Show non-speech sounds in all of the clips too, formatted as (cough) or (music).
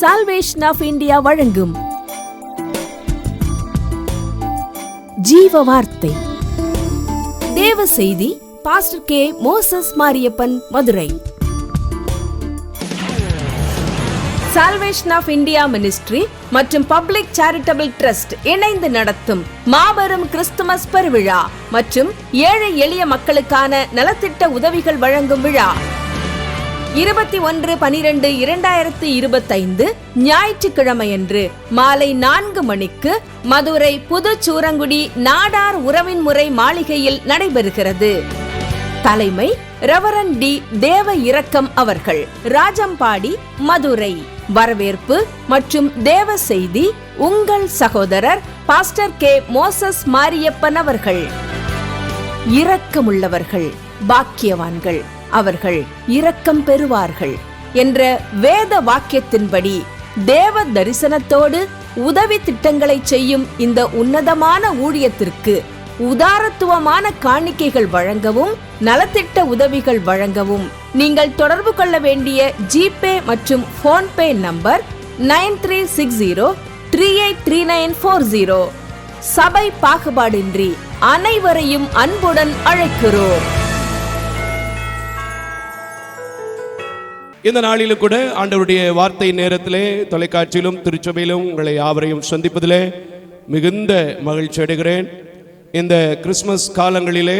Salvation of India வழங்கும். ஜீவ வார்த்தை தேவ செய்தி pastor K Moses Mariappan Madurai. Salvation of India ministry மற்றும் பப்ளிக் சேரிட்டபிள் ட்ரஸ்ட் இணைந்து நடத்தும் மாபெரும் கிறிஸ்துமஸ் பெருவிழா மற்றும் ஏழை எளிய மக்களுக்கான நலத்திட்ட உதவிகள் வழங்கும் விழா. இருபத்தி ஒன்று பனிரெண்டு இரண்டாயிரத்து இருபத்தைந்து ஞாயிற்றுக்கிழமையன்று மாலை நான்கு மணிக்கு மதுரை புதுச்சூரங்குடி நாடார் உறவின் முறை மாளிகையில் நடைபெறுகிறது. தலைமை ரெவரன் டி தேவ இரக்கம் அவர்கள் ராஜம்பாடி மதுரை. வரவேற்பு மற்றும் தேவ செய்தி உங்கள் சகோதரர் பாஸ்டர் கே மோசஸ் மாரியப்பன் அவர்கள். இரக்கமுள்ளவர்கள் பாக்கியவான்கள். அவர்கள் இரக்கம் பெறுவார்கள் என்ற வேத வாக்கியத்தின்படி தேவ தரிசனத்தோடு உதவி திட்டங்களை செய்யும் இந்த உன்னதமான ஊழியத்திற்கு உதாரத்துவமான காணிக்கைகள் வழங்கவும் நலத்திட்ட உதவிகள் வழங்கவும் நீங்கள் தொடர்பு கொள்ள வேண்டிய ஜிபே மற்றும் PhonePe number nine three six zero three eight three nine four zero. சபை பாகுபாடின்றி அனைவரையும் அன்புடன் அழைக்கிறோம். இந்த நாளிலும் கூட ஆண்டவருடைய வார்த்தை நேரத்திலே தொலைக்காட்சியிலும் திருச்சபையிலும் உங்களை யாவரையும் சந்திப்பதிலே மிகுந்த மகிழ்ச்சி அடைகிறேன். இந்த கிறிஸ்மஸ் காலங்களிலே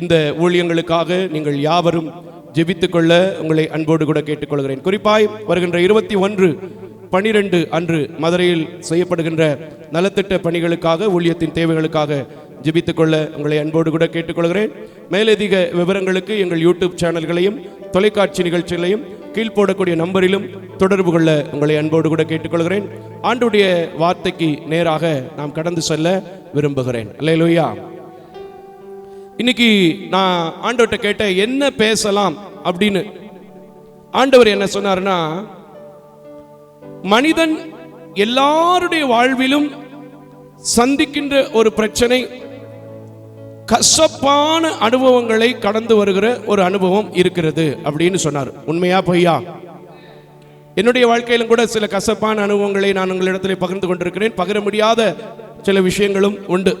இந்த ஊழியங்களுக்காக நீங்கள் யாவரும் ஜெபித்துக்கொள்ள உங்களை அன்போடு கூட கேட்டுக்கொள்கிறேன். குறிப்பாய் வருகின்ற இருபத்தி ஒன்று பனிரெண்டு அன்று மதுரையில் செய்யப்படுகின்ற நலத்திட்ட பணிகளுக்காக ஊழியத்தின் தேவைகளுக்காக ஜெபித்துக்கொள்ள உங்களை அன்போடு கூட கேட்டுக்கொள்கிறேன். மேலதிக விவரங்களுக்கு எங்கள் யூடியூப் சேனல்களையும் தொலைக்காட்சி நிகழ்ச்சிகளையும் கீழ்ப்போடக்கூடிய நம்பரிலும் தொடர்பு கொள்ள உங்களை அன்போடு கூட கேட்டுக்கொள்கிறேன். ஆண்டுடைய வார்த்தைக்கு நேராக நாம் கடந்து செல்ல விரும்புகிறேன். அல்லேலூயா. இன்னைக்கு நான் ஆண்டவர்கிட்ட கேட்ட என்ன பேசலாம் அப்படின்னு ஆண்டவர் என்ன சொன்னாருன்னா மனிதன் எல்லாருடைய வாழ்விலும் சந்திக்கின்ற ஒரு பிரச்சனை கசப்பான அனுபவங்களை கடந்து வருகிற ஒரு அனுபவம் இருக்கிறது அப்படின்னு சொன்னார். உண்மையா பொய்யா? என்னுடைய வாழ்க்கையிலும் கூட சில கசப்பான அனுபவங்களை நான் உங்களிடத்தில் பகிர்ந்து கொண்டிருக்கிறேன். பகிர முடியாத சில விஷயங்களும் உண்டு.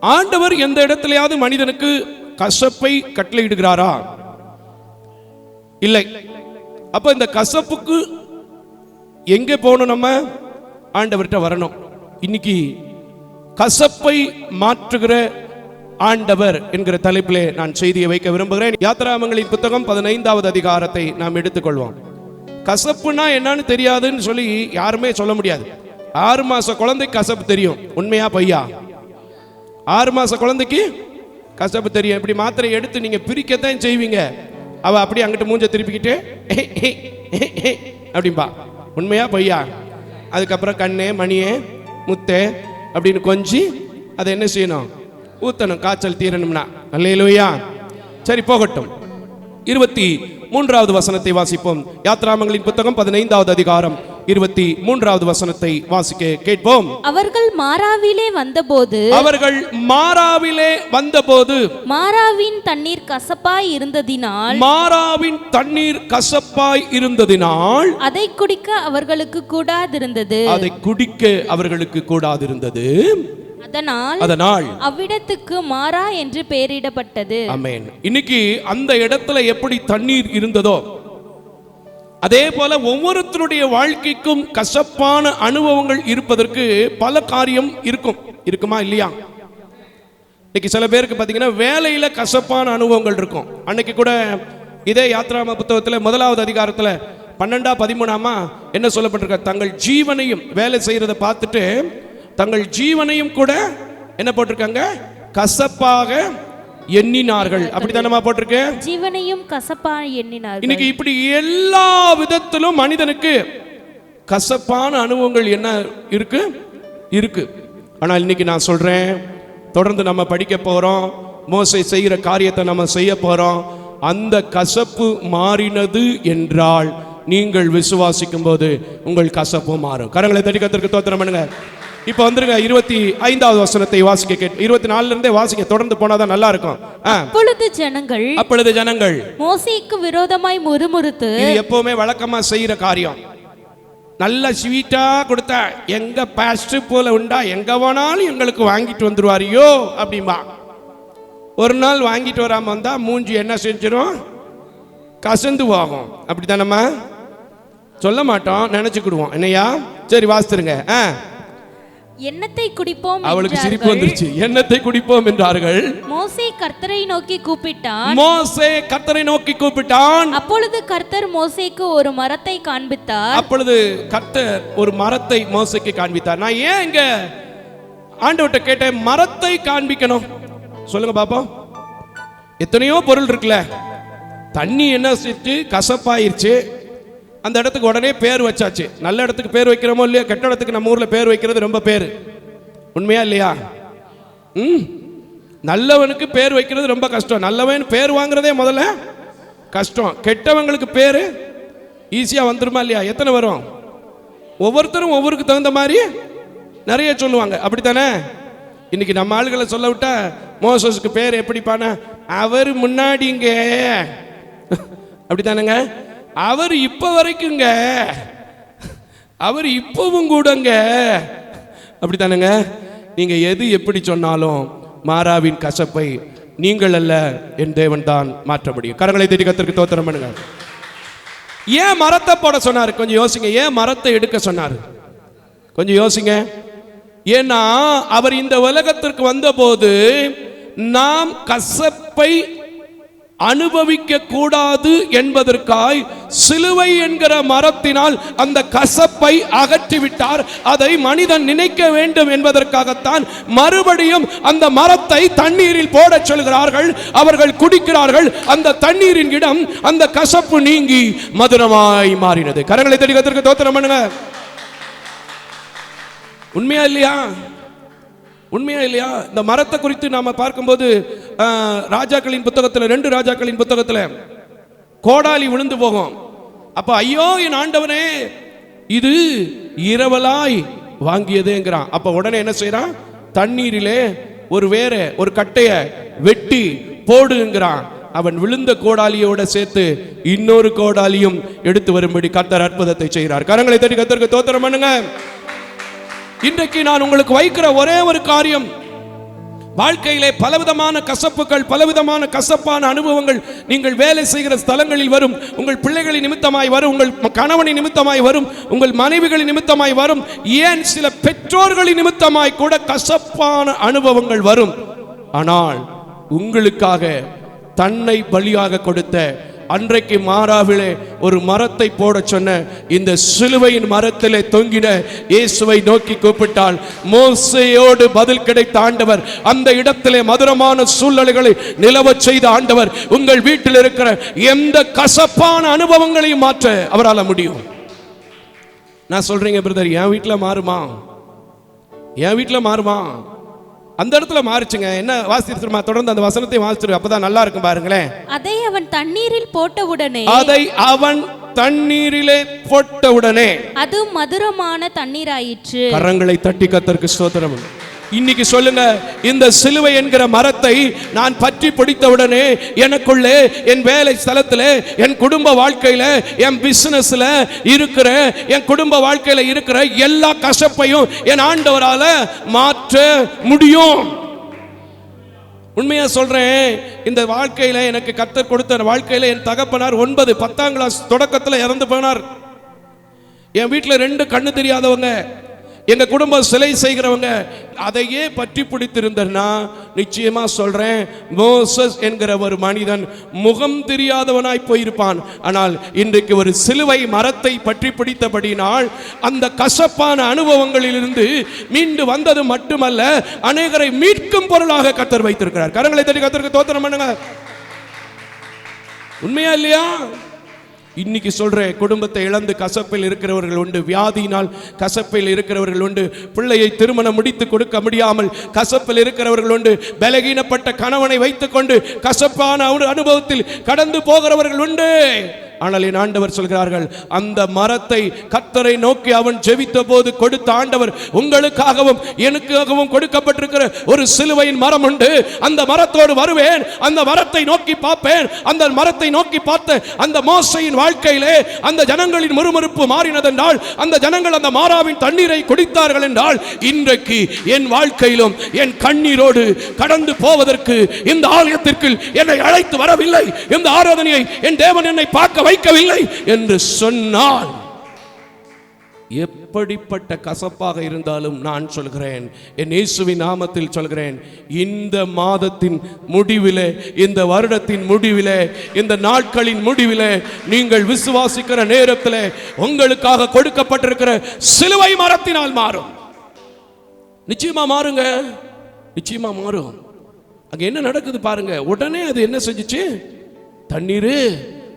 ஆண்டவர் எந்த இடத்திலேயாவது மனிதனுக்கு கசப்பை கட்டளையிடுகிறாரா? இல்லை. அப்ப இந்த கசப்புக்கு எங்கே போகணும் நம்ம? ஆண்டவர்கிட்ட வரணும். இன்னைக்கு கசப்பை மாற்றுகிற ஆண்டவர் என்கிற தலைப்பிலே நான் செய்தியை வைக்க விரும்புகிறேன். யாத்திராமங்களின் புத்தகம் பதினைந்தாவது அதிகாரத்தை நாம் எடுத்துக்கொள்வோம். கசப்புனா என்னன்னு தெரியாதுன்னு சொல்லி யாருமே சொல்ல முடியாது. ஆறு மாச குழந்தைக்கு கசப்பு தெரியும். உண்மையா பையா ஆறு மாச குழந்தைக்கு கசப்பு தெரியும். இப்படி மாத்திரை எடுத்து நீங்க பிரிக்கத்தான் செய்வீங்க. அவ அப்படியே அங்கிட்டு மூஞ்ச திருப்பிக்கிட்டு அப்படிம்பா. உண்மையா பொய்யா? அதுக்கப்புறம் கண்ணே மணியே முத்தே அப்படின்னு கொஞ்சி அதை என்ன செய்யணும்? ஊத்தணும் காய்ச்சல் தீரணும்னா. அல்லையிலோயா சரி போகட்டும். இருபத்தி மூன்றாவது வசனத்தை வாசிப்போம். யாத்ராமங்களின் புத்தகம் பதினைந்தாவது அதிகாரம். இருபத்தி மூன்றாவது வசனத்தை வாசிக்க கேட்போம். அவர்கள் மாறாவிலே வந்தபோது அவர்கள் மாறாவிலே வந்தபோது மாறாவின் தண்ணீர் கசப்பாய் இருந்ததினால் மாறாவின் தண்ணீர் கசப்பாய் இருந்ததினால் அதை குடிக்க அவர்களுக்கு கூடாதிருந்தது. அதை குடிக்க அவர்களுக்கு கூடாதிருந்தது. அதனால் அதனால் அவ்விடத்துக்கு மாறா என்று பெயரிடப்பட்டது. அமேன் இன்னைக்கு அந்த இடத்துல எப்படி தண்ணீர் இருந்ததோ அதே போல ஒவ்வொருத்தருடைய வாழ்க்கைக்கும் கசப்பான அனுபவங்கள் இருப்பதற்கு பல காரியம் இருக்கும். இருக்குமா இல்லையா? இன்னைக்கு சில பேருக்கு பார்த்தீங்கன்னா வேலையில கசப்பான அனுபவங்கள் இருக்கும். அன்னைக்கு கூட இதே யாத்ராம புத்தகத்தில் முதலாவது அதிகாரத்தில் பன்னெண்டா பதிமூணாமா என்ன சொல்லப்பட்டிருக்க? தங்கள் ஜீவனையும் வேலை செய்யறதை பார்த்துட்டு தங்கள் ஜீவனையும் கூட என்ன போட்டிருக்காங்க? கசப்பாக எண்ணினார்கள். அப்படித்தானமா போட்டிருக்கு? ஜீவனையும் கசப்பாய் எண்ணினார்கள். இன்னைக்கு இப்படி எல்லா விதத்திலும் மனிதனுக்கு கசப்பான அனுபவங்கள் என்ன இருக்கு? இருக்கு. ஆனால் இன்னைக்கு நான் சொல்றேன் தொடர்ந்து நம்ம படிக்க போறோம் மோசை செய்கிற காரியத்தை நம்ம செய்ய போறோம். அந்த கசப்பு மாறினது என்றால் நீங்கள் விசுவாசிக்கும் போது உங்கள் கசப்பு மாறும். கரங்களை தட்டி கத்திற்கு தோத்திரம் பண்ணுங்க. இப்போ வந்துருங்க இருபத்தி ஐந்தாவது வசனத்தை வாசிக்க கேட்டு இருபத்தி நாலுல இருந்தே வாசிக்க தொடர்ந்து போனாதான் நல்லா இருக்கும். அப்பொழுது ஜனங்கள் அப்பொழுது ஜனங்கள் மோசேக்கு விரோதமாய் முறுமுறுத்து இது எப்பவுமே வழக்கமா செய்யற காரியம். நல்ல ஸ்வீட்டா கொடுத்தா எங்க பாஸ்ட் போல உண்டா? எங்க வேணாலும் எங்களுக்கு வாங்கிட்டு வந்துருவாரியோ? அப்படிம்பா. ஒரு நாள் வாங்கிட்டு வராம வந்தா மூஞ்சி என்ன செஞ்சிரும்? கசந்து போகும். அப்படித்தானம்மா? சொல்ல மாட்டோம் நினைச்சுக்கிடுவோம். என்னையா? சரி வாசித்துருங்க ஆ. எண்ணத்தை குடிப்போம் அவளுக்கு சிரிப்பு. வந்துருச்சு. எண்ணத்தை குடிப்போம் என்றார்கள்? மோசே கர்த்தரை நோக்கி கூப்பிட்டான். மோசே கர்த்தரை நோக்கி கூப்பிட்டான். அப்பொழுது கர்த்தர் மோசேக்கு ஒரு மரத்தை காண்பித்தார். அப்பொழுது கர்த்தர் ஒரு மரத்தை மோசைக்கு காண்பித்தார். நான் ஏன் இங்க ஆண்டவர்கிட்ட கேட்டேன் மரத்தை காண்பிக்கணும். சொல்லுங்க பாப்போம் எத்தனையோ பொருள் இருக்குல்ல. தண்ணி என்ன செஞ்சு கசப்பாயிருச்சு. அந்த இடத்துக்கு உடனே பேர் வச்சாச்சு. நல்ல இடத்துக்கு பேர் வைக்கிறோமோ இல்லையா கெட்ட இடத்துக்கு நம்ம ஊரில் பேர் வைக்கிறது ரொம்ப பேர். உண்மையா இல்லையா? ம். நல்லவனுக்கு பேர் வைக்கிறது ரொம்ப கஷ்டம். நல்லவன் பேர் வாங்குறதே முதல்ல கஷ்டம். கெட்டவங்களுக்கு பேர் ஈஸியாக வந்துருமா இல்லையா? எத்தனை வரும்? ஒவ்வொருத்தரும் ஒவ்வொருக்கு தகுந்த மாதிரி நிறைய சொல்லுவாங்க. அப்படித்தானே? இன்னைக்கு நம்ம ஆளுகளை சொல்ல விட்டா மோசஸுக்கு பேர் எப்படிப்பான? அவர் முன்னாடிங்க (laughs) அப்படித்தானங்க? அவர் இப்போ வரைக்குங்க. அவர் இப்பவும் கூடங்க. அப்படித்தானுங்க? நீங்க எது எப்படி சொன்னாலும் மாறாவின் கசப்பை நீங்கள் அல்ல என் தேவன் தான் மாற்ற முடியும். கரங்களை தேடி கத்திற்கு தோத்திரம் பண்ணுங்க. ஏன் மரத்தை போட சொன்னார்? கொஞ்சம் யோசிங்க. ஏன் மரத்தை எடுக்க சொன்னார்? கொஞ்சம் யோசிங்க. ஏன்னா அவர் இந்த உலகத்திற்கு வந்தபோது நாம் கசப்பை அனுபவிக்க கூடாது என்பதற்காய் சிலுவை என்கிற மரத்தினால் அந்த கசப்பை அகற்றிவிட்டார். அதை மனிதன் நினைக்க வேண்டும் என்பதற்காகத்தான் மறுபடியும் அந்த மரத்தை தண்ணீரில் போடச் சொல்கிறார்கள். அவர்கள் குடிக்கிறார்கள். அந்த தண்ணீரின் இடம் அந்த கசப்பு நீங்கி மதுரமாய் மாறினது. கரங்களை தேடி தோத்திரம் பண்ணுங்க. உண்மையா இல்லையா? உண்மையா இல்லையா? இந்த மரத்தை குறித்து நாம பார்க்கும்போது ராஜாக்களின் புத்தகத்தில் ரெண்டு ராஜாக்களின் புத்தகத்தில் கோடாலி விழுந்து போகும். அப்ப ஐயோ என் ஆண்டவனே இது இரவலாய் வாங்கியதுங்கிறான். அப்ப உடனே என்ன செய்யறான் தண்ணீரிலே ஒரு வேற ஒரு கட்டைய வெட்டி போடுங்கிறான். அவன் விழுந்த கோடாலியோட சேர்த்து இன்னொரு கோடாலியும் எடுத்து வரும்படி கத்தர் அற்புதத்தை செய்கிறார். கரங்களை தட்டி கத்தருக்கு தோத்திரம் பண்ணுங்க. இன்றைக்கு நான் உங்களுக்கு வைக்கிற ஒரே ஒரு காரியம். வாழ்க்கையிலே பலவிதமான கசப்புகள் பலவிதமான கசப்பான அனுபவங்கள் நீங்கள் வேலை செய்கிற ஸ்தலங்களில் வரும். உங்கள் பிள்ளைகளின் நிமித்தமாய் வரும் உங்கள் கணவனின் நிமித்தமாய் வரும் உங்கள் மனைவிகளின் நிமித்தமாய் வரும். ஏன் சில பெற்றோர்களின் நிமித்தமாய் கூட கசப்பான அனுபவங்கள் வரும்? ஆனால் உங்களுக்காக தன்னை பலியாக கொடுத்த அன்றைக்கு மாறாவிலே ஒரு மரத்தை போட சொன்ன இந்த சிலுவையின் மரத்திலே தொங்கின இயேசுவை நோக்கி கூப்பிட்டால் மோசையோடு பதில் கிடைத்த ஆண்டவர் அந்த இடத்திலே மதுரமான சூழ்நிலைகளை நிலவச் செய்த ஆண்டவர் உங்கள் வீட்டில் இருக்கிற எந்த கசப்பான அனுபவங்களையும் மாற்ற அவரால் முடியும். நான் சொல்றீங்க பிரதர் என் வீட்டில் மாறுமா? என் வீட்டில் மாறுமா? அந்த இடத்துல மாறுச்சுங்க. என்ன வாசிச்சிருமா தொடர்ந்து அந்த வசனத்தை வாசிச்சிரு அப்பதான் நல்லா இருக்கும் பாருங்களேன். அதை அவன் தண்ணீரில் போட்டவுடனே. அதை அவன் தண்ணீரிலே போட்டவுடனே. அது மதுரமான தண்ணீராயிற்று. கரங்களை தட்டி கத்தருக்கு ஸ்தோத்திரம். இன்னைக்கு சொல்லுங்க இந்த சிலுவை என்கிற மரத்தை நான் பற்றி பிடித்தவுடனே எனக்குள்ளே என் வேலை ஸ்தலத்தில் என் குடும்ப வாழ்க்கையில் என் பிஸ்னஸில் இருக்கிற என் குடும்ப வாழ்க்கையில் இருக்கிற எல்லா கசப்பையும் என் ஆண்டவரால் மாற்ற முடியும். உண்மையா சொல்றேன் இந்த வாழ்க்கையில எனக்கு கத்தர் கொடுத்த வாழ்க்கையில என் தகப்பனார் ஒன்பது பத்தாம் கிளாஸ் தொடக்கத்தில் இறந்து போனார். என் வீட்டில் ரெண்டு கண்ணு தெரியாதவங்க. எங்க குடும்பம் சிலை செய்கிறவங்க அதையே பற்றி பிடித்திருந்தனா நிச்சயமா சொல்றேன் மோசஸ் என்கிற ஒரு மனிதன் முகம் தெரியாதவனாய் போயிருப்பான். ஆனால் இன்றைக்கு ஒரு சிலுவை மரத்தை பற்றி பிடித்தபடினால் அந்த கசப்பான அனுபவங்களிலிருந்து மீண்டு வந்தது மட்டுமல்ல அநேகரை மீட்கும் பொருளாக கத்தர் வைத்திருக்கிறார். கரங்களை தட்டி கத்தருக்கு தோத்திரம் பண்ணுங்க. உண்மையா இல்லையா? இன்னைக்கு சொல்றேன் குடும்பத்தை இழந்து கசப்பில் இருக்கிறவர்கள் உண்டு. வியாதியினால் கசப்பில் இருக்கிறவர்கள் உண்டு. பிள்ளையை திருமணம் முடித்து கொடுக்க முடியாமல் கசப்பில் இருக்கிறவர்கள் உண்டு. பலகீனப்பட்ட கணவனை வைத்துக்கொண்டு கசப்பான ஒரு அனுபவத்தில் கடந்து போகிறவர்கள் உண்டு. ஆனால் என் ஆண்டவர் சொல்கிறார்கள் அந்த மரத்தை கத்தரை நோக்கி அவன் ஜெபித்த போது கொடுத்த ஆண்டவர் உங்களுக்காகவும் எனக்காகவும் கொடுக்கப்பட்டிருக்கிற ஒரு சிலுவையின் மரம் உண்டு. அந்த மரத்தோடு வருவேன் அந்த மரத்தை நோக்கி பார்ப்பேன். அந்த மரத்தை நோக்கி பார்த்த அந்த மோசையின் வாழ்க்கையிலே அந்த ஜனங்களின் முறுமுறுப்பு மாறினதென்றால் அந்த ஜனங்கள் அந்த மாறாவின் தண்ணீரை குடித்தார்கள் என்றால் இன்றைக்கு என் வாழ்க்கையிலும் என் கண்ணீரோடு கடந்து போவதற்கு இந்த ஆலயத்திற்கு என்னை அழைத்து வரவில்லை. இந்த ஆராதனையை என் தேவன் என்னை பார்க்க வைக்கவில்லை என்று சொன்னால் எப்படிப்பட்ட கசப்பாக இருந்தாலும் நான் சொல்கிறேன். என் இயேசுவின் நாமத்தில் சொல்கிறேன். இந்த மாதத்தின் முடிவிலே இந்த வருடத்தின் முடிவிலே இந்த நாட்களின் முடிவிலே நீங்கள் விசுவாசிக்கிற நேரத்தில் உங்களுக்காக கொடுக்கப்பட்டிருக்கிற சிலுவை மரத்தினால் மாறும். நிச்சயமா மாறுங்க. நிச்சயமா மாறும். அங்க என்ன நடக்குது பாருங்க. உடனே அது என்ன செஞ்சுச்சு? தண்ணீர்.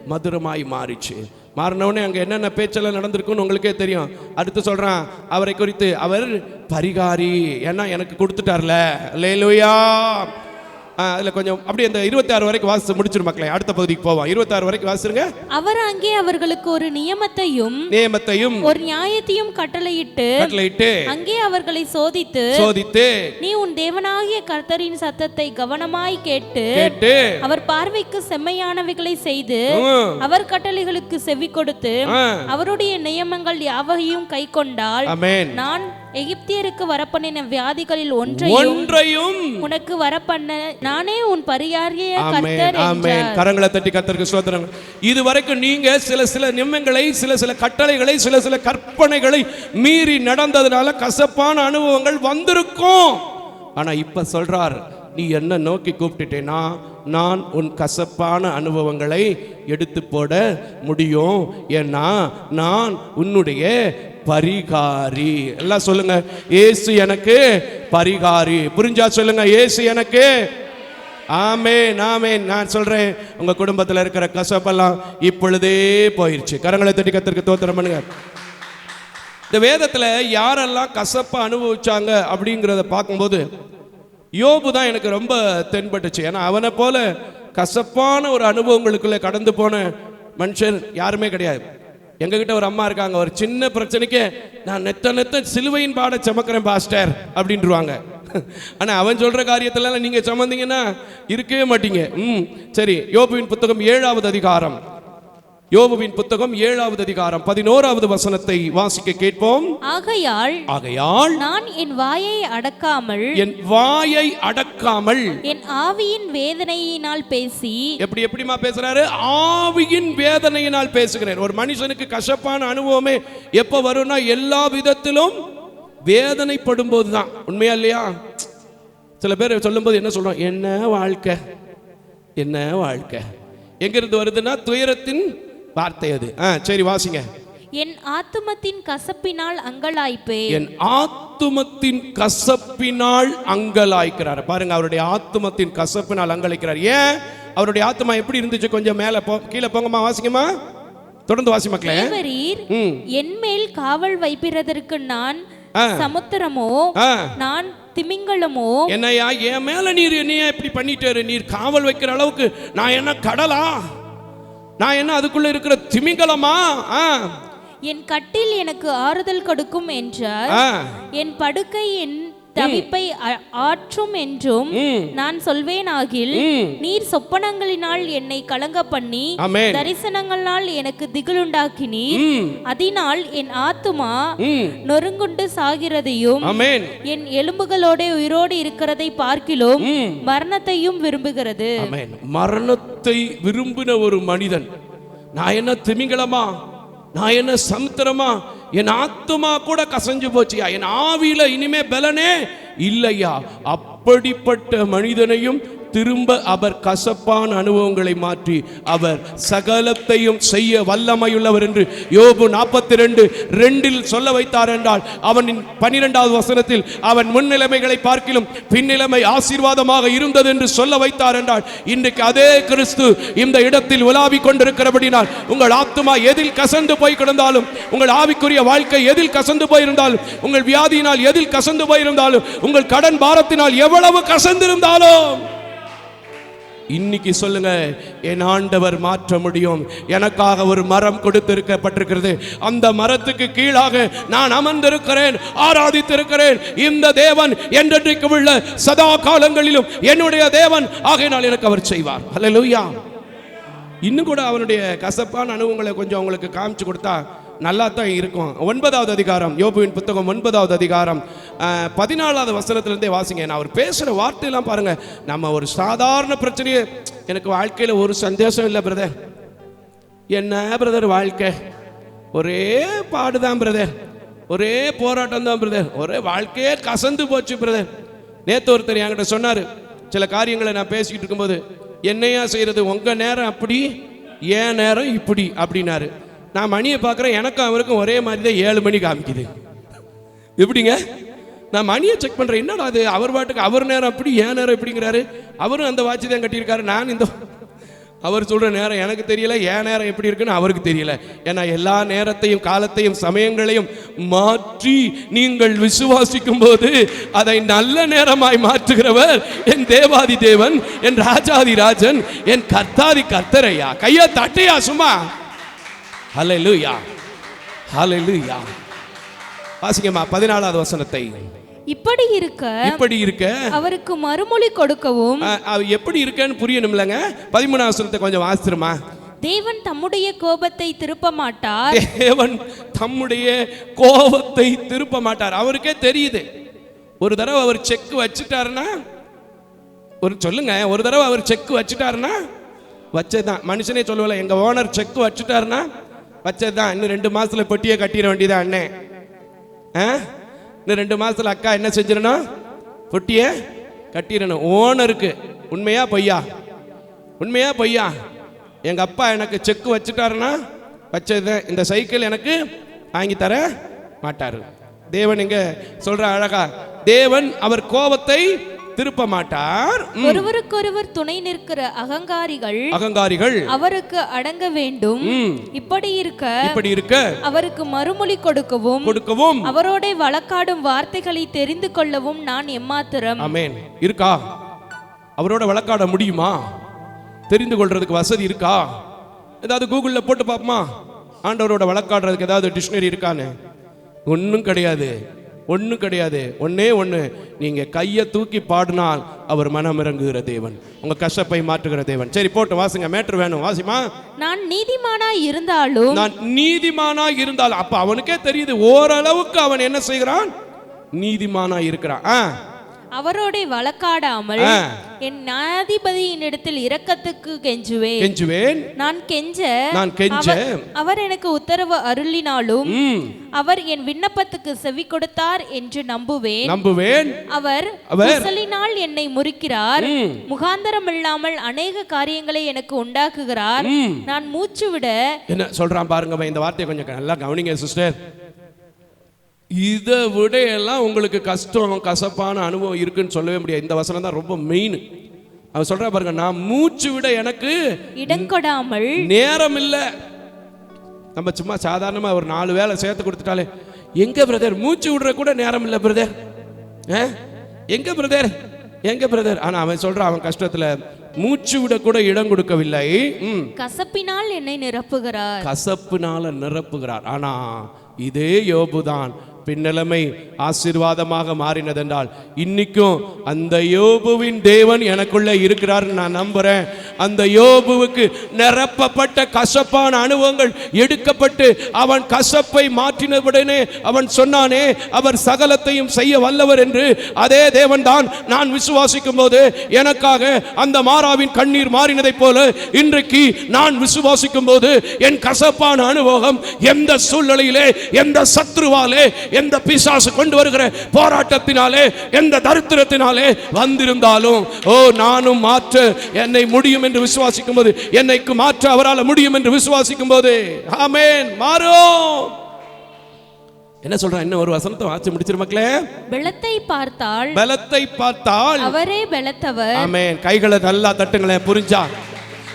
மதுரமாய் மாறிச்சு. மாறினவுடனே அங்கே என்னென்ன பேச்செல்லாம் நடந்திருக்குன்னு உங்களுக்கே தெரியும். அடுத்து சொல்கிறான் அவரை குறித்து அவர் பரிகாரி ஏன்னா எனக்கு கொடுத்துட்டார்ல. லேலுயா அதுல கொஞ்சம் அப்படியே அந்த இருபத்தி ஆறு வரைக்கும் வாசிச்சு முடிச்சிரு மக்களே அடுத்த பகுதிக்கு போவோம் இருபத்தி ஆறு வரைக்கும் வாசிருங்க அவர் அங்கே அவர்களுக்கு ஒரு நியமத்தையும் நியமத்தையும் ஒரு நியாயத்தையும் கட்டளையிட்டு கட்டளையிட்டு அங்கே அவர்களை சோதித்து சோதித்து நீ உன் தேவனாகிய கர்த்தரின் சத்தத்தை கவனமாய் கேட்டு கேட்டு அவர் பார்வைக்கு செம்மையானவைகளை செய்து. அவர் கட்டளைகளுக்கு செவி கொடுத்து. அவருடைய நியமங்கள் யாவையும் கை கொண்டால் நான் எகிப்தியருக்கு வரப்பண்ணின வியாதிகளில் ஒன்றையும் ஒன்றையும் உனக்கு வரப்பண்ண நானே உன் பரியாரிய கர்த்தர் ஆமென். கரங்களை தட்டி கர்த்தருக்கு ஸ்தோத்திரம். இது வரைக்கும் நீங்க சில சில நிமிடங்களை சில சில கட்டளைகளை சில சில கற்பனைகளை மீறி நடந்ததுனால கசப்பான அனுபவங்கள் வந்திருக்கும். ஆனா இப்ப சொல்றார் நீ என்ன நோக்கி கூப்பிட்டுட்டேனா நான் உன் கசப்பான அனுபவங்களை எடுத்து போட முடியும். ஏன்னா நான் உன்னுடைய பரிகாரி. எல்லாம் சொல்லுங்க. ஏசு எனக்கு பரிகாரி. புரிஞ்சா சொல்லுங்க. ஏசு எனக்கு ஆமே நாமே நான் சொல்றேன். உங்க குடும்பத்தில் இருக்கிற கசப்பெல்லாம் இப்பொழுதே போயிருச்சு. கரங்களை தட்டி கத்திற்கு தோத்திரம் பண்ணுங்க. இந்த வேதத்தில் யாரெல்லாம் கசப்பை அனுபவிச்சாங்க அப்படிங்கிறத பார்க்கும்போது யோபு தான் எனக்கு ரொம்ப தென்பட்டுச்சு. ஏன்னா அவனை போல கசப்பான ஒரு அனுபவங்களுக்குள்ளே கடந்து போன மனுஷன் யாருமே கிடையாது. எங்ககிட்ட ஒரு அம்மா இருக்காங்க ஒரு சின்ன பிரச்சனைக்கு நான் நெத்த நெத்த சிலுவையின் பாட சமக்கிறேன் பாஸ்டர் அப்படின்ட்டுருவாங்க ஆனால் அவன் சொல்கிற காரியத்திலலாம் நீங்கள் சமந்தீங்கன்னா இருக்கவே மாட்டீங்க. ம் சரி யோபுவின் புத்தகம் ஏழாவது அதிகாரம். யோபுவின் புத்தகம் ஏழாவது அதிகாரம் பதினோராவது வசனத்தை வாசிக்க கேட்போம். ஆகையால் ஆகையால் நான் என் வாயை அடக்காமல் என் வாயை அடக்காமல் என் ஆவியின் வேதனையினால் பேசி எப்படி எப்படிமா பேசுறாரு? ஆவியின் வேதனையினால் பேசுகிறேன். ஒரு மனுஷனுக்கு கசப்பான அனுபவமே எப்ப வரும்னா எல்லா விதத்திலும் வேதனைப்படும் போதுதான் உண்மையா இல்லையா? சில பேர் சொல்லும்போது என்ன சொல்றோம்? என்ன வாழ்க்கை? என்ன வாழ்க்கை? எங்கிருந்து வருதுன்னா துயரத்தின் வார்த்தை அது. ஆ சரி வாசிங்க. என் ஆத்துமத்தின் கசப்பினால் அங்கலாய்ப்பே என் ஆத்துமத்தின் கசப்பினால் அங்கலாய்க்கிறார். பாருங்க அவருடைய ஆத்துமத்தின் கசப்பினால் அங்கலாய்க்கிறார். ஏன்? அவருடைய ஆத்துமா எப்படி இருந்துச்சு? கொஞ்சம் மேல போ கீழே போங்கம்மா வாசிங்கம்மா. தொடர்ந்து வாசி மக்களே. என் மேல் காவல் வைப்பிறதற்கு நான். சமுத்திரமோ நான் திமிங்கலமோ? என்னையா என் மேல நீர் என்னையா இப்படி பண்ணிட்டாரு? நீர் காவல் வைக்கிற அளவுக்கு நான் என்ன கடலா? நான் என்ன அதுக்குள்ள இருக்கிற திமிங்கலமா? என் கட்டில் எனக்கு ஆறுதல் கொடுக்கும் என்றார். என் படுக்கை என் தவிப்பை ஆற்றும் என்றும் நான் சொல்வேனாகில் நீர் சொப்பனங்களினால் என்னை கலங்க பண்ணி தரிசனங்களால் எனக்கு திகிலுண்டாக்கினீர். அதனால் என் ஆத்துமா நொறுங்குண்டு சாகிறதையும் என் எலும்புகளோட உயிரோடு இருக்கிறதை பார்க்கிலும் மரணத்தையும் விரும்புகிறது. மரணத்தை விரும்பின ஒரு மனிதன். நான் என்ன திமிங்கலமா? நான் என்ன சமுத்திரமா? என் ஆத்துமா கூட கசஞ்சு போச்சியா? என் ஆவியில இனிமே பலனே இல்லையா? அப்படிப்பட்ட மனிதனையும் திரும்ப அவர் கசப்பான அனுபவங்களை மாற்றி அவர் சகலத்தையும் செய்ய வல்லமையுள்ளவர் என்று யோபு நாற்பத்தி ரெண்டு ரெண்டில் சொல்ல வைத்தார் என்றால் அவனின் பனிரெண்டாவது வசனத்தில் அவன் முன்னிலைமைகளை பார்க்கிலும் பின்னிலைமை ஆசீர்வாதமாக இருந்தது என்று சொல்ல வைத்தார் என்றால் இன்றைக்கு அதே கிறிஸ்து இந்த இடத்தில் உலாவிக் கொண்டிருக்கிறபடினால் உங்கள் ஆத்துமா எதில் கசந்து போய் கிடந்தாலும் உங்கள் ஆவிக்குரிய வாழ்க்கை எதில் கசந்து போயிருந்தாலும் உங்கள் வியாதியினால் எதில் கசந்து போயிருந்தாலும் உங்கள் கடன் பாரத்தினால் எவ்வளவு கசந்திருந்தாலும் இன்னைக்கு சொல்லுங்க என் ஆண்டவர் மாற்ற முடியும். எனக்காக ஒரு மரம் கொடுத்திருக்கப்பட்டிருக்கிறது. அந்த மரத்துக்கு கீழாக நான் அமர்ந்திருக்கிறேன் ஆராதித்திருக்கிறேன். இந்த தேவன் என்றைக்கு உள்ள சதா காலங்களிலும் என்னுடைய தேவன். ஆகையினால் எனக்கு அவர் செய்வார். அல்லேலூயா இன்னும் கூட அவனுடைய கசப்பான அனுபவங்களை கொஞ்சம் அவங்களுக்கு காமிச்சு கொடுத்தா நல்லா தான் இருக்கும். ஒன்பதாவது அதிகாரம் யோபுவின் புத்தகம் ஒன்பதாவது அதிகாரம். பதினாலாவது வசனத்துலேருந்தே வாசிங்க. நான் அவர் பேசுகிற வார்த்தையெல்லாம் பாருங்கள் நம்ம ஒரு சாதாரண பிரச்சனையே எனக்கு வாழ்க்கையில் ஒரு சந்தேஷம் இல்லை பிரதர் என்ன பிரதர் வாழ்க்கை? ஒரே பாடுதான் பிரதர் ஒரே போராட்டம் தான் பிரதர் ஒரே வாழ்க்கையே கசந்து போச்சு பிரதர் நேற்று ஒருத்தர் என்கிட்ட சொன்னார். சில காரியங்களை நான் பேசிக்கிட்டு இருக்கும்போது என்னையா செய்கிறது உங்கள் நேரம் அப்படி என் நேரம் இப்படி அப்படின்னாரு. நான் மணியை பார்க்குறேன் எனக்கும் அவருக்கும் ஒரே மாதிரி தான் ஏழு மணி காமிக்குது. எப்படிங்க? நான் மணியை செக் பண்ணுறேன் என்னடா அது அவர் பாட்டுக்கு அவர் நேரம் அப்படி ஏன் நேரம் எப்படிங்கிறாரு அவரும் அந்த வாட்சி தான் கட்டியிருக்காரு. நான் இந்த அவர் சொல்கிற நேரம் எனக்கு தெரியல ஏன் நேரம் எப்படி இருக்குன்னு அவருக்கு தெரியல. ஏன்னா எல்லா நேரத்தையும் காலத்தையும் சமயங்களையும் மாற்றி நீங்கள் விசுவாசிக்கும் போது அதை நல்ல நேரமாய் மாற்றுகிறவர் என் தேவாதி தேவன் என் ராஜாதி ராஜன் என் கர்த்தாதி கர்த்தரையா. கையை தட்டையா சும்மா. ஹalleluya ஹalleluya வாசிங்கம்மா பதினாலாவது வசனத்தை. இப்படி இருக்க இப்படி இருக்க. அவருக்கு மறுமொழி கொடுக்கவும் எப்படி இருக்கேன்னு புரியணும்லங்க. பதிமூணாவது வசனத்தை கொஞ்சம் வாசிச்சிருமா? தேவன் தம்முடைய கோபத்தை திருப்ப மாட்டார் தேவன் தம்முடைய கோபத்தை திருப்ப மாட்டார் அவருக்கே தெரியுது. ஒரு தடவை அவர் செக் வச்சுட்டாருன்னா ஒரு சொல்லுங்க ஒரு தடவை அவர் செக் வச்சுட்டாருன்னா வச்சதுதான். மனுஷனே சொல்லுவல எங்க ஓனர் செக் வச்சுட்டாருன்னா வச்சதுதான். இன்னும் ரெண்டு மாசத்துல பொட்டியை கட்டிட வேண்டியதான் அண்ணே? ஆ? இன்னும் ரெண்டு மாசத்துல அக்கா என்ன செஞ்சிடணும்? பொட்டியை கட்டிடணும். ஓனருக்கு. உண்மையா பொய்யா? உண்மையா பொய்யா? எங்க அப்பா எனக்கு செக் வச்சுட்டாருன்னா வச்சது இந்த சைக்கிள் எனக்கு வாங்கி தர மாட்டாரு. தேவன் இங்க சொல்ற அழகா தேவன் அவர் கோபத்தை திருப்ப மாட்டார். ஒருவருக்கொருவர் துணை நிற்கிற அகங்காரிகள் அகங்காரிகள். அவருக்கு அடங்க வேண்டும். இப்படி இருக்க இப்படி இருக்க அவருக்கு மறுமொழி கொடுக்கவும் கொடுக்கவும். அவரோட வழக்காடும் வார்த்தைகளை தெரிந்து கொள்ளவும் நான் எம்மாத்திரம். அமேன் இருக்கா? அவரோட வழக்காட முடியுமா? தெரிந்து கொள்றதுக்கு வசதி இருக்கா? ஏதாவது கூகுளில் போட்டு பார்ப்போமா? ஆண்டவரோட வழக்காடுறதுக்கு ஏதாவது டிக்ஷனரி இருக்கான்னு? ஒன்றும் கிடையாது. ஒன்றும் கிடையாது. ஒண்ணே ஒன்று நீங்கள் கையை தூக்கி பாடினால் அவர் மனம் இறங்குகிற தேவன். உங்கள் கஷ்டப்பை மாற்றுகிற தேவன். சரி போட்டு வாசுங்க. மேட்ரு வேணும். வாசிமா? நான் நீதிமானா இருந்தாலும் நான் நீதிமானா இருந்தால் அப்ப அவனுக்கே தெரியுது ஓரளவுக்கு அவன் என்ன செய்கிறான்? நீதிமானா இருக்கிறான். ஆ. அவரோட வழக்காடாமல். என் நியாயாதிபதியின் இடத்தில் இரக்கத்துக்கு கெஞ்சுவேன். கெஞ்சுவேன். நான் கெஞ்ச நான் கெஞ்ச. அவர்- எனக்கு உத்தரவு அருளினாலும் அவர் என் விண்ணப்பத்துக்கு செவி கொடுத்தார் என்று நம்புவேன். நம்புவேன். அவர் அவர் குசலினால் என்னை முறிக்கிறார். முகாந்தரம் இல்லாமல் அநேக காரியங்களை எனக்கு உண்டாக்குகிறார். நான் மூச்சு விட என்ன சொல்றான் பாருங்க இந்த வார்த்தையை கொஞ்சம் நல்லா கவனிங்க சிஸ்டர். இதை விட எல்லாம் உங்களுக்கு கஷ்டம் கசப்பான அனுபவம் இருக்குன்னு சொல்லவே முடியாது. இந்த வசனம் தான் ரொம்ப மெயின் அவன் சொல்றா பாருங்க நான் மூச்சு விட எனக்கு இடங்கொடாமல் நேரம் இல்லை. நம்ம சும்மா சாதாரணமா ஒரு நாலு வேலை சேர்த்து கொடுத்துட்டாலே எங்க பிரதர் மூச்சு விடுற கூட நேரம் இல்லை பிரதர் எங்க பிரதர் எங்க பிரதர் ஆனா அவன் சொல்றான் அவன் கஷ்டத்துல மூச்சு விட கூட இடம் கொடுக்கவில்லை. கசப்பினால் என்னை நிரப்புகிறார். கசப்பினால நிரப்புகிறார். ஆனா இதே யோபுதான். பின்னலமை ஆசீர்வாதமாக மாறினதென்றால் இன்னைக்கும் அந்த யோபுவின் தேவன் எனக்குள்ள இருக்கிறார் நான் நம்புறேன். அந்த யோபுவுக்கு நிரப்பப்பட்ட கசப்பான அனுபவங்கள் எடுக்கப்பட்டு அவன் கசப்பை மாற்றினவுடனே அவன் சொன்னானே அவர் சகலத்தையும் செய்ய வல்லவர் என்று. அதே தேவன் தான் நான் விசுவாசிக்கும் போது எனக்காக அந்த மாறாவின் கண்ணீர் மாறினதைப் போல இன்றைக்கு நான் விசுவாசிக்கும் போது என் கசப்பான அனுபவம் எந்த சூழ்நிலையிலே எந்த சத்ருவாலே எந்த பிசாசு கொண்டு வருகிற போராட்டத்தினாலே எந்த தரித்திரத்தினாலே வந்திருந்தாலும் ஓ நானும் மாற்ற என்னை முடியும் என்று விசுவாசிக்கும் போது என்னைக்கு மாற்ற அவரால் முடியும் என்று விசுவாசிக்கும் போது ஆமென் மாறும். என்ன சொல்றான் இன்னும் ஒரு வசனத்தை வாசி முடிச்சிரு மக்களே. பெலத்தை பார்த்தால் பலத்தை பார்த்தால் அவரே பெலத்தவர் ஆமென். கைகளை நல்லா தட்டுங்களேன் புரிஞ்சா?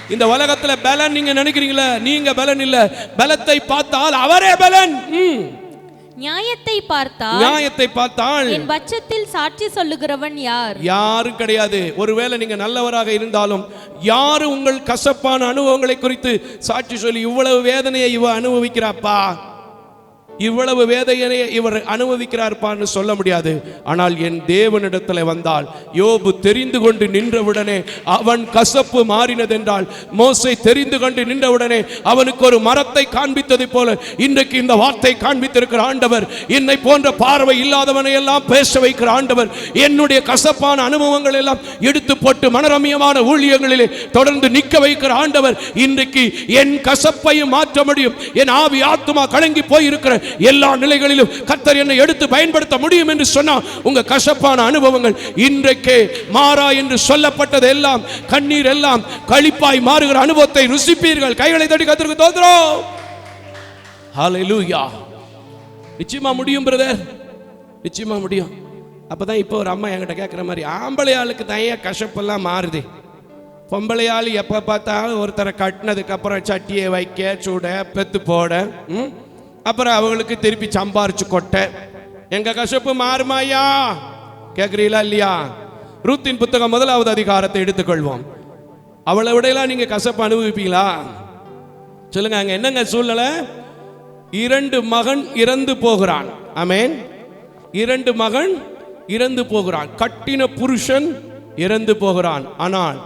இந்த உலகத்துல பலன் நீங்க நினைக்கிறீங்களே? நீங்க பலன் இல்ல. பலத்தை பார்த்தால் அவரே பலன். நியாயத்தை பார்த்தால் நியாயத்தை பார்த்தால் என் பட்சத்தில் சாட்சி சொல்லுகிறவன் யார்? யாரும் கிடையாது. ஒருவேளை நீங்க நல்லவராக இருந்தாலும் யாரும் உங்கள் கசப்பான அனுபவங்களை குறித்து சாட்சி சொல்லி இவ்வளவு வேதனையை இவ அனுபவிக்கிறாப்பா? இவ்வளவு வேதையனை இவர் அனுபவிக்கிறார்ப்பான்னு சொல்ல முடியாது. ஆனால் என் தேவனிடத்தில் வந்தால் யோபு தெரிந்து கொண்டு நின்றவுடனே அவன் கசப்பு மாறினதென்றால் மோசை தெரிந்து கொண்டு நின்றவுடனே அவனுக்கு ஒரு மரத்தை காண்பித்தது போல இன்றைக்கு இந்த வார்த்தை காண்பித்திருக்கிற ஆண்டவர் என்னை போன்ற பார்வை இல்லாதவனை எல்லாம் பேச வைக்கிற ஆண்டவர் என்னுடைய கசப்பான அனுபவங்கள் எல்லாம் எடுத்து போட்டு மனரமியமான ஊழியங்களிலே தொடர்ந்து நிற்க வைக்கிற ஆண்டவர் இன்றைக்கு என் கசப்பையும் மாற்ற முடியும். என் ஆவி ஆத்துமா கலங்கி போயிருக்கிற எல்லா நிலைகளிலும் கத்தர் என்னை எடுத்து பயன்படுத்த முடியும் என்று சொன்னால் உங்க கசப்பான அனுபவங்கள் இன்றைக்கே மாறா என்று சொல்லப்பட்டது எல்லாம் கண்ணீர் எல்லாம் களிப்பாய் மாறுகிற அனுபவத்தை ருசிப்பீர்கள். கைகளை தட்டி கத்திற்கு தோன்றோம் ஹalleluya நிச்சயமா முடியும் பிரதர் நிச்சயமா முடியும். அப்பதான் இப்போ ஒரு அம்மா என்கிட்ட கேட்குற மாதிரி ஆம்பளை ஆளுக்கு தான் ஏன் கசப்பெல்லாம் மாறுது. பொம்பளை ஆள் எப்போ பார்த்தாலும் ஒருத்தரை கட்டினதுக்கு அப்புறம் சட்டியை வைக்க சுட பெத்து போட ம்? அப்புறம் அவங்களுக்கு திருப்பி சம்பாரிச்சு கொட்டை. எங்க கசப்பு மாறுமாயா கேட்குறீங்களா இல்லையா? ரூத்தின் புத்தகம் முதலாவது அதிகாரத்தை எடுத்துக்கொள்வோம். அவளை விடையெல்லாம் நீங்க கசப்பு அனுபவிப்பீங்களா? சொல்லுங்க அங்க என்னங்க சூழ்நிலை? இரண்டு மகன் இறந்து போகிறான். அமேன் இரண்டு மகன் இறந்து போகிறான். கட்டின புருஷன் இறந்து போகிறான். ஆனால்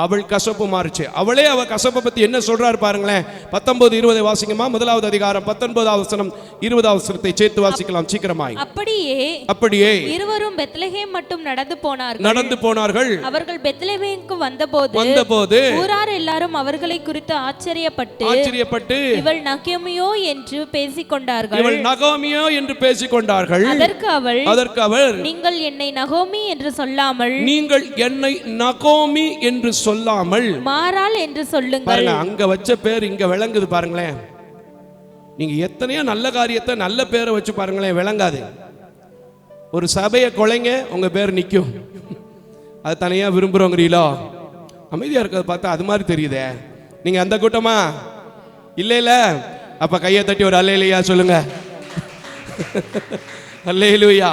அவள் கசப்பு மாறுச்சு. அவளே அவ கசப்பை பத்தி என்ன சொல்றாரு பாருங்களேன். பத்தொன்பது இருபதை வாசிக்குமா? முதலாவது அதிகாரம் பத்தொன்பதாவது வசனம் இருபதாவது வசனத்தை சேர்த்து வாசிக்கலாம் சீக்கிரமாய். அப்படியே அப்படியே இருவரும் பெத்லகேம் மட்டும் நடந்து போனார்கள். நடந்து போனார்கள். அவர்கள் பெத்லகேமுக்கு வந்தபோது வந்தபோது ஊரார் எல்லாரும் அவர்களை குறித்து ஆச்சரியப்பட்டு ஆச்சரியப்பட்டு இவள் நக்கியமையோ என்று பேசிக் கொண்டார்கள் இவள் நகோமியோ என்று பேசிக் கொண்டார்கள் அதற்கு அவள் அதற்கு அவர் நீங்கள் என்னை நகோமி என்று சொல்லாமல் நீங்கள் என்னை நகோமி என்று சொல்லாமல். மாறாள் என்று சொல்லுங்கள். பாருங்க அங்க வச்ச பேர் இங்க விளங்குது பாருங்களேன். நீங்க எத்தனையோ நல்ல காரியத்தை நல்ல பேரை வச்சு பாருங்களேன் விளங்காது. ஒரு சபையை கொலைங்க உங்க பேர் நிற்கும் அது தனியா விரும்புறோங்கிறீங்களோ? அமைதியா இருக்கிறத பார்த்தா அது மாதிரி தெரியுதே. நீங்க அந்த கூட்டமா? இல்ல இல்ல. அப்ப கையை தட்டி ஒரு அல்லையிலையா சொல்லுங்க. அல்லேலூயா.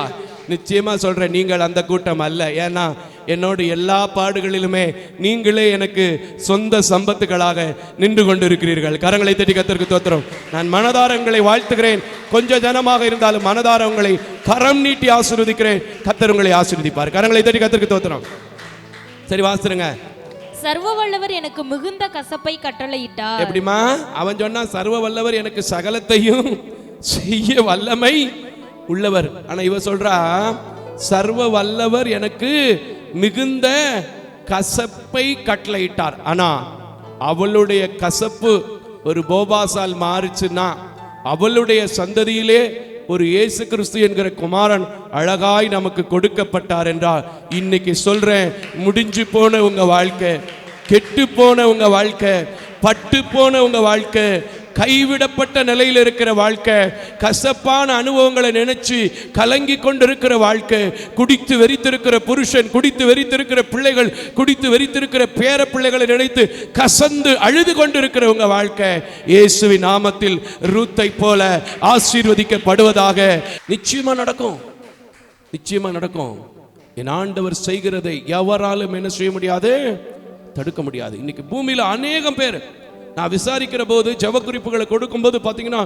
நிச்சயமா சொல்றேன் நீங்கள் அந்த கூட்டம் அல்ல. ஏன்னா என்னோட எல்லா பாடுகளிலுமே நீங்களே எனக்கு சொந்த சம்பத்துகளாக நின்று கொண்டிருக்கிறீர்கள். கரங்களை தட்டி கத்திற்கு தோத்திரம். நான் மனதார உங்களை வாழ்த்துகிறேன். கொஞ்சம் ஜனமாக இருந்தாலும் மனதார உங்களை கரம் நீட்டி ஆசீர்வதிக்கிறேன். கத்தர் உங்களை ஆசீர்வதிப்பார். கரங்களை தட்டி கத்திற்கு தோத்திரம். சரி வாசிருங்க சர்வ வல்லவர் எனக்கு மிகுந்த கசப்பை கட்டளையிட்டார். எப்படிமா அவன் சொன்னா சர்வ வல்லவர் எனக்கு சகலத்தையும் செய்ய வல்லமை. உள்ளவர். ஆனா இவ சொல்றா சர்வ வல்லவர் எனக்கு மிகுந்த கசப்பை கட்டளையிட்டார். ஆனா அவளுடைய கசப்பு ஒரு போபாசால் மாறுச்சுன்னா அவளுடைய சந்ததியிலே ஒரு இயேசு கிறிஸ்து என்கிற குமாரன் அழகாய் நமக்கு கொடுக்கப்பட்டார் என்றால் இன்னைக்கு சொல்றேன் முடிஞ்சு போன உங்க வாழ்க்கை கெட்டு போன உங்க வாழ்க்கை பட்டு போன உங்க வாழ்க்கை கைவிடப்பட்ட நிலையில் இருக்கிற வாழ்க்கை கசப்பான அனுபவங்களை நினைச்சு கலங்கி கொண்டிருக்கிற வாழ்க்கை குடித்து வெறித்திருக்கிற புருஷன் குடித்து வெறித்திருக்கிற பிள்ளைகள் குடித்து வெறித்திருக்கிற பேர பிள்ளைகளை நினைத்து கசந்து அழுது கொண்டிருக்கிறவங்க வாழ்க்கை. இயேசுவின் நாமத்தில் ரூத்தை போல ஆசீர்வதிக்கப்படுவதாக நிச்சயமா நடக்கும். நிச்சயமா நடக்கும். என் ஆண்டவர் செய்கிறதை எவராலும் என்ன செய்ய முடியாது? தடுக்க முடியாது. இன்னைக்கு பூமியில அநேகம் பேர் நான் விசாரிக்கிற போது ஜெப குறிப்புகளை கொடுக்கும்போது பார்த்தீங்கன்னா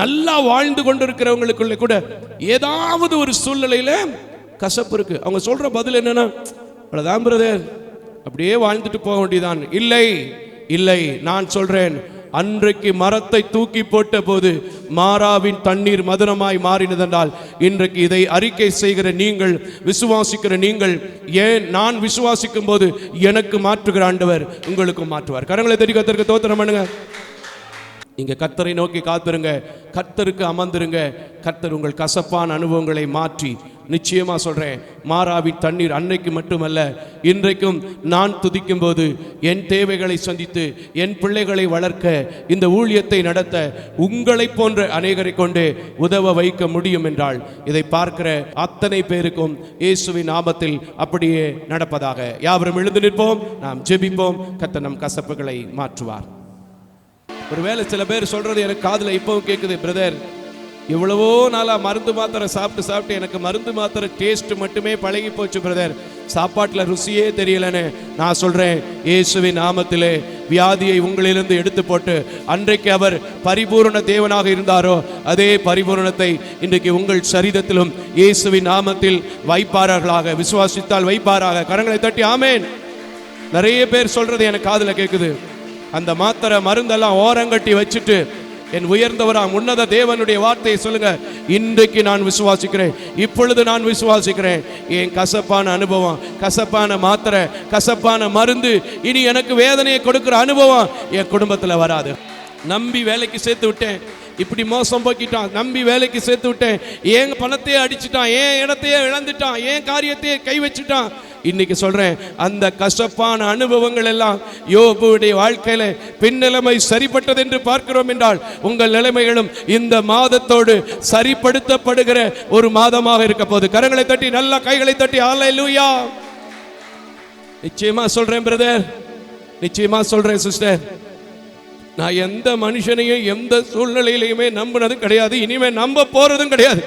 நல்லா வாழ்ந்து கொண்டிருக்கிறவங்களுக்குள்ள கூட ஏதாவது ஒரு சூழ்நிலையில கசப்பு இருக்கு. அவங்க சொல்ற பதில் என்னன்னா அவ்வளவுதான் பிரதர் அப்படியே வாழ்ந்துட்டு போக வேண்டியதான் இல்லை இல்லை நான் சொல்றேன். அன்றைக்கு மரத்தை தூக்கி போட்ட போது மாறாவின் தண்ணீர் மதுரமாய் மாறினதென்றால் இன்றைக்கு இதை அறிக்கை செய்கிற நீங்கள் விசுவாசிக்கிற நீங்கள் ஏன் நான் விசுவாசிக்கும் போது எனக்கு மாற்றுகிற ஆண்டவர் உங்களுக்கும் மாற்றுவார். கரங்களை தட்டி தோத்திரம் பண்ணுங்க. நீங்க கத்தரை நோக்கி காத்திருங்க. கர்த்தருக்கு அமர்ந்திருங்க. கர்த்தர் உங்கள் கசப்பான அனுபவங்களை மாற்றி நிச்சயமா சொல்றேன் மாறாவின் தண்ணீர் அன்னைக்கு மட்டுமல்ல இன்றைக்கும் நான் துதிக்கும் போது என் தேவைகளை சந்தித்து என் பிள்ளைகளை வளர்க்க இந்த ஊழியத்தை நடத்த உங்களை போன்ற அநேகரை கொண்டு உதவ வைக்க முடியும் என்றால் இதை பார்க்கிற அத்தனை பேருக்கும் இயேசுவின் ஆபத்தில் அப்படியே நடப்பதாக. யாவரும் எழுந்து நிற்போம் நாம் ஜெபிப்போம் கத்த நம் கசப்புகளை மாற்றுவார். ஒருவேளை சில பேர் சொல்றது எனக்கு காதில் இப்பவும் கேட்குது பிரதர் எவ்வளவோ நாளா மருந்து மாத்திரை சாப்பிட்டு சாப்பிட்டு எனக்கு மருந்து மாத்திரை டேஸ்ட் மட்டுமே பழகி போச்சு பிரதர் சாப்பாட்டில் ருசியே தெரியலன்னு நான் சொல்றேன். இயேசுவின் நாமத்திலே வியாதியை உங்களிலிருந்து எடுத்து போட்டு அன்றைக்கு அவர் பரிபூரண தேவனாக இருந்தாரோ அதே பரிபூரணத்தை இன்றைக்கு உங்கள் சரீரத்திலும் இயேசுவின் நாமத்தில் வைப்பார்களாக விசுவாசித்தால் வைப்பாராக. கரங்களை தட்டி ஆமேன். நிறைய பேர் சொல்றது எனக்கு காதில் கேட்குது அந்த மாத்திரை மருந்தெல்லாம் ஓரங்கட்டி வச்சுட்டு என் உயர்ந்தவராம் உன்னத தேவனுடைய வார்த்தையை சொல்லுங்க. இன்றைக்கு நான் விசுவாசிக்கிறேன். இப்பொழுது நான் விசுவாசிக்கிறேன். என் கசப்பான அனுபவம் கசப்பான மாத்திரை கசப்பான மருந்து இனி எனக்கு வேதனையை கொடுக்குற அனுபவம் என் குடும்பத்தில் வராது. நம்பி வேலைக்கு சேர்த்து விட்டேன். இப்படி மோசம் போக்கிட்டான். நம்பி வேலைக்கு சேர்த்து விட்டேன். ஏன் பணத்தையே அடிச்சிட்டான். ஏன் இடத்தையே இழந்துட்டான். ஏன் காரியத்தையே கை வச்சுட்டான். இன்னைக்கு சொல்றேன் அந்த கசப்பான அனுபவங்கள் எல்லாம் யோபுடைய வாழ்க்கையில பின்னிலைமை சரிப்பட்டது என்று பார்க்கிறோம் என்றால் உங்கள் நிலைமைகளும் இந்த மாதத்தோடு சரிப்படுத்தப்படுகிற ஒரு மாதமாக இருக்க போது கரங்களை தட்டி நல்லா கைகளை தட்டி ஹalleluya நிச்சயமா சொல்றேன் பிரதர் நிச்சயமா சொல்றேன் சிஸ்டர் நான் எந்த மனுஷனையும் எந்த சூழ்நிலையிலையுமே நம்புனதும் கிடையாது. இனிமே நம்ப போறதும் கிடையாது.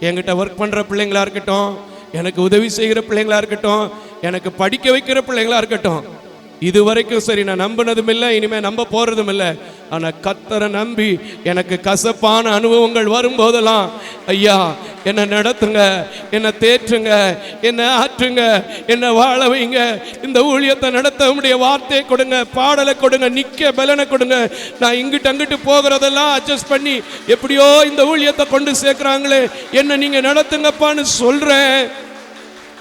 என்கிட்ட ஒர்க் பண்ற பிள்ளைங்களா இருக்கட்டும் எனக்கு உதவி செய்கிற பிள்ளைங்களா இருக்கட்டும் எனக்கு படிக்க வைக்கிற பிள்ளைங்களா இருக்கட்டும் இது வரைக்கும் சரி நான் நம்பினதும் இல்லை இனிமே நம்ப போறதும் இல்லை. ஆனா கத்தரை நம்பி எனக்கு கசப்பான அனுபவங்கள் வரும்போதெல்லாம் ஐயா என்னை நடத்துங்க என்னை தேற்றுங்க என்னை ஆற்றுங்க என்னை வாழ வைங்க இந்த ஊழியத்தை நடத்த உடைய வார்த்தையை கொடுங்க பாடலை கொடுங்க நிக்க பலனை கொடுங்க. நான் இங்கிட்டு அங்கிட்டு போகிறதெல்லாம் அட்ஜஸ்ட் பண்ணி எப்படியோ இந்த ஊழியத்தை கொண்டு சேர்க்குறாங்களே என்ன நீங்க நடத்துங்கப்பான்னு சொல்றேன்.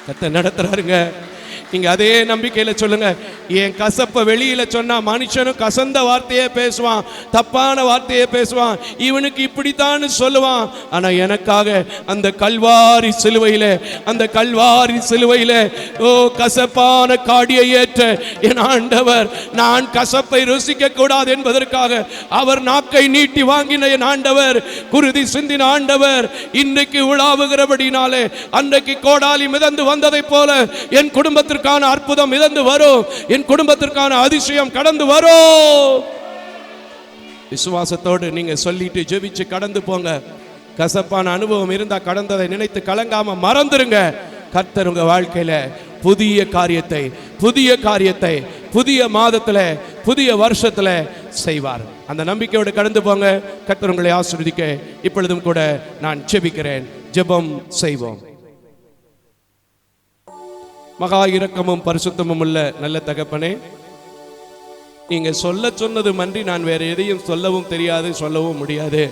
கத்த நடத்துறாருங்க. நீங்க அதே நம்பிக்கையில சொல்லுங்க. என் கசப்பை வெளியில சொன்னா மனுஷனும் கசந்த வார்த்தையே பேசுவான் தப்பான வார்த்தையே பேசுவான் இவனுக்கு இப்படித்தான் சொல்லுவான். ஆனா எனக்காக அந்த கல்வாரி சிலுவையில அந்த கல்வாரி சிலுவையில ஓ கசப்பான காடியை ஏற்ற என் ஆண்டவர் நான் கசப்பை ருசிக்க கூடாது என்பதற்காக அவர் நாக்கை நீட்டி வாங்கின என் ஆண்டவர் குருதி சிந்தின ஆண்டவர் இன்றைக்கு உலாவுகிறபடினாலே அன்றைக்கு கோடாலி மிதந்து வந்ததைப் போல என் குடும்பத்திற்கு குடும்பத்திற்கான அற்புதம் மிதந்து வரும். என் குடும்பத்திற்கான அதிசயம் கடந்து வரும். விசுவாசத்தோடு நீங்க சொல்லிட்டு ஜெபிச்சு கடந்து போங்க. கசப்பான அனுபவம் இருந்தா கடந்ததை நினைத்து கலங்காம மறந்துருங்க. கர்த்தர் உங்க வாழ்க்கையில புதிய காரியத்தை புதிய காரியத்தை புதிய மாதத்துல புதிய வருஷத்துல செய்வார். அந்த நம்பிக்கையோடு கடந்து போங்க. கர்த்தர் உங்களை ஆசீர்வதிக்க. இப்பொழுதும் கூட நான் ஜெபிக்கிறேன். ஜெபம் செய்வோம். மகா இரக்கமும் பரிசுத்தமும் உள்ள நல்ல தகப்பனே நீங்க சொல்ல சொன்னது மன்றி நான் வேற எதையும் சொல்லவும் தெரியாது சொல்லவும் முடியாது.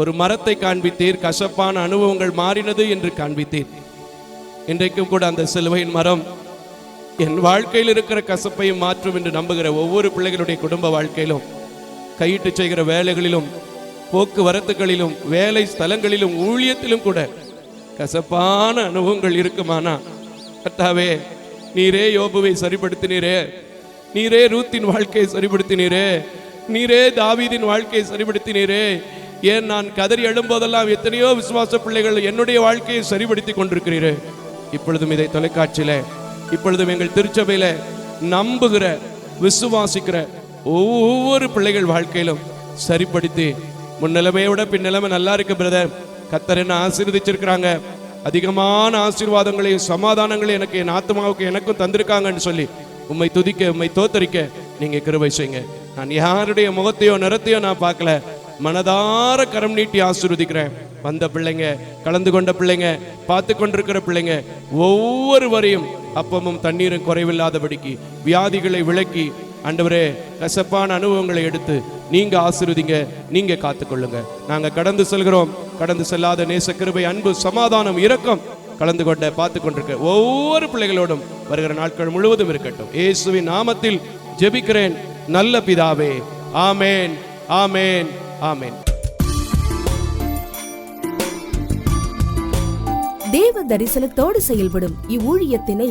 ஒரு மரத்தை காண்பித்தீர் கசப்பான அனுபவங்கள் மாறினது என்று காண்பித்தீர். இன்றைக்கும் கூட அந்த சிலுவையின் மரம் என் வாழ்க்கையில் இருக்கிற கசப்பையும் மாற்றும் என்று நம்புகிற ஒவ்வொரு பிள்ளைகளுடைய குடும்ப வாழ்க்கையிலும் கையிட்டு செய்கிற வேலைகளிலும் போக்குவரத்துகளிலும் வேலை ஸ்தலங்களிலும் ஊழியத்திலும் கூட கசப்பான அனுபவங்கள் இருக்குமானா? கர்த்தாவே நீரே யோபுவை சரிப்படுத்தினீரே. நீரே ரூத்தின் வாழ்க்கையை சரிப்படுத்தினீரே. நீரே தாவீதின் வாழ்க்கையை சரிப்படுத்தினீரே. ஏன் நான் கதறி எழும்போதெல்லாம் எத்தனையோ விசுவாச பிள்ளைகள் என்னுடைய வாழ்க்கையை சரிபடுத்தி கொண்டிருக்கிறீரே. இப்பொழுதும் இதை தொலைக்காட்சியில இப்பொழுதும் எங்கள் திருச்சபையில நம்புகிற விசுவாசிக்கிற ஒவ்வொரு பிள்ளைகள் வாழ்க்கையிலும் சரிப்படுத்தி முன் நிலைமையை விட பின் நிலைமை நல்லா இருக்கு பிரதர் கத்தர் என்ன ஆசீர்வதிச்சிருக்கிறாங்க. அதிகமான ஆசீர்வாதங்களையும் சமாதானங்களையும் எனக்கு என் ஆத்மாவுக்கு எனக்கும் தந்திருக்காங்கன்னு சொல்லி உம்மை துதிக்க உம்மை தோத்தரிக்க நீங்க கிருபை செய்யுங்க. நான் யாருடைய முகத்தையோ நிறத்தையோ நான் பார்க்கல. மனதார கரம் நீட்டி ஆசீர்வதிக்கிறேன். வந்த பிள்ளைங்க கலந்து கொண்ட பிள்ளைங்க பார்த்து கொண்டிருக்கிற பிள்ளைங்க ஒவ்வொருவரையும் அப்பமும் தண்ணீரும் குறைவில்லாதபடிக்கு வியாதிகளை விளக்கி ஆண்டவரே கசப்பான அனுபவங்களை எடுத்து நீங்க ஆசீர்வதிங்க நீங்க காத்துக்கொள்ளுங்க. நாங்க கடந்து செல்கிறோம். கடந்து செல்லாத நேச கிருபை அன்பு சமாதானம் இரக்கம் கலந்து கொண்ட பார்த்து கொண்டிருக்க ஒவ்வொரு பிள்ளைகளோடும் வருகிற நாட்கள் முழுவதும் இருக்கட்டும். இயேசுவின் நாமத்தில் ஜெபிக்கிறேன். நல்ல பிதாவே ஆமேன் ஆமேன் ஆமேன். தேவ தரிசனத்தோடு செயல்படும் இவ்வூழியத்தினை